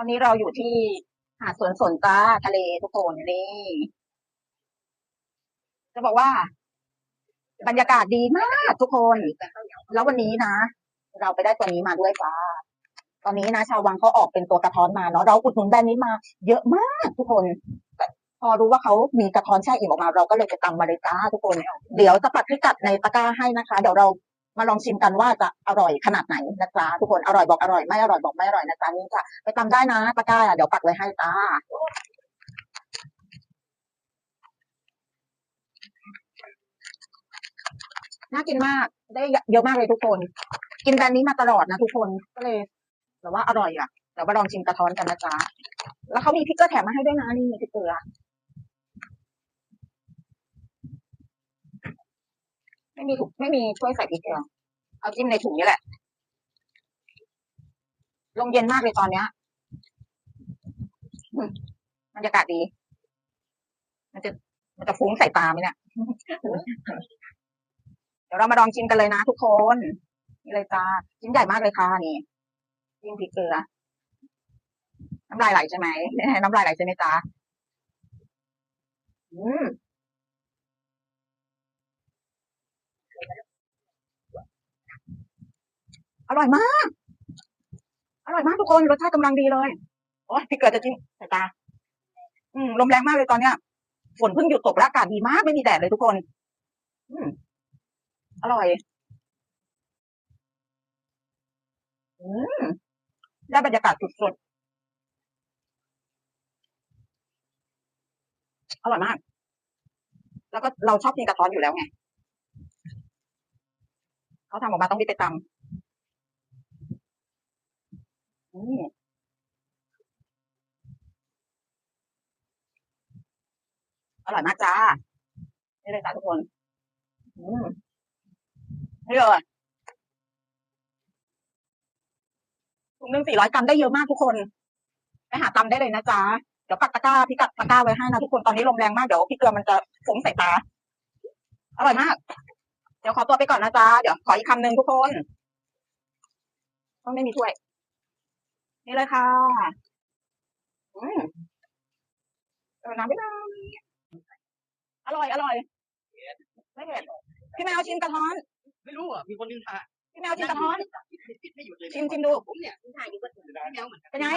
ตอนนี้เราอยู่ที่หาดสวนสนจ้าทะเลทุกคนนี่ จะบอกว่า บรรยากาศดีมากทุกคน แล้ววันนี้นะเราไปได้ตัวนี้มาด้วยจ้า ตอนนี้นะชาววังเขาออกเป็นตัวกระท้อนมาเนาะเราอุดหนุนแบรนด์นี้มา เยอะมากทุกคน พอรู้ว่าเขามีกระท้อนแช่อิ่มออกมา เราก็เลยไปตำมาเลยจ้าทุกคน เดี๋ยวจะปักพิกัดในตะกร้าให้นะคะ เดี๋ยวเรา มาลองชิมกันว่าจะอร่อยขนาดไหนนะจ๊ะทุกคนอร่อยบอกอร่อยไม่อร่อยบอกไม่อร่อยนะจ๊ะนี่จ้ะไปตำได้นะตะกร้าเดี๋ยวปักไว้ให้จ้าน่ากินมากได้เยอะมากเลยทุกคน กินแบรนด์นี้มาตลอดนะทุกคนก็เลยแต่ว่าอร่อยอะเดี๋ยวมาลองชิมกระท้อนกันนะจ๊ะแล้วเขามีพริกเกลือแถมมาให้ด้วยนะนี่มีพริกเกลือ ไม่มีถุงไม่มีช่วยใส่พริกเกลือเอาจิ้มในถุงนี้แหละ ลมเย็นมากเลยตอนเนี้ยบรรยากาศดี มันจะมันจะฟุ้งใส่ตาไหมเนี่ย เดี๋ยวเรามาลองชิมกันเลยนะทุกคน นี่เลยจ้าชิ้นใหญ่มากเลยค่ะนี่จิ้มพริกเกลือ น้ำลายไหลใช่ไหม น้ำลายไหลใช่ไหมจ้าอืม อร่อยมาก อร่อยมากทุกคนรสชาติกำลังดีเลยโอ้ยพริกเกลือจะจิ้มใส่ตา อืมลมแรงมากเลยตอนเนี้ยฝนเพิ่งหยุดตกแล้วอากาศดีมากไม่มีแดดเลยทุกคน อืมอร่อย อืมได้บรรยากาศสุดๆอร่อยมาก แล้วก็เราชอบกินกระท้อนอยู่แล้วไง เขาทำออกมาต้องรีบไปตำ อืมอร่อยมากจ้า นี่เลยจ้าทุกคน อืมนี่เลยถุงหนึ่งสี่ร้อยกรัมได้เยอะมากทุกคน ไปหาตำได้เลยนะจ๊ะ เดี๋ยวปักตะกร้าพิกัดตะกร้าไว้ให้นะทุกคน ตอนนี้ลมแรงมาก เดี๋ยวพี่เกลือมันจะฟุ้งใส่ตา อร่อยมาก เดี๋ยวขอตัวไปก่อนนะจ๊ะ เดี๋ยวขออีกคำหนึ่งทุกคน ต้องไม่มีถ้วย นี่เลยค่ะ อืมเออน้ำไม่ได้อร่อย อร่อย ไม่เผ็ดพี่แมวชิมกระท้อน ไม่รู้อะ มีคนนึงถ่ายพี่แมวชิมกระท้อนติดไม่หยุดเลยชิมชิมดู ผมเนี่ยถ่ายอยู่ก็แมวเหมือนกันเป็นไง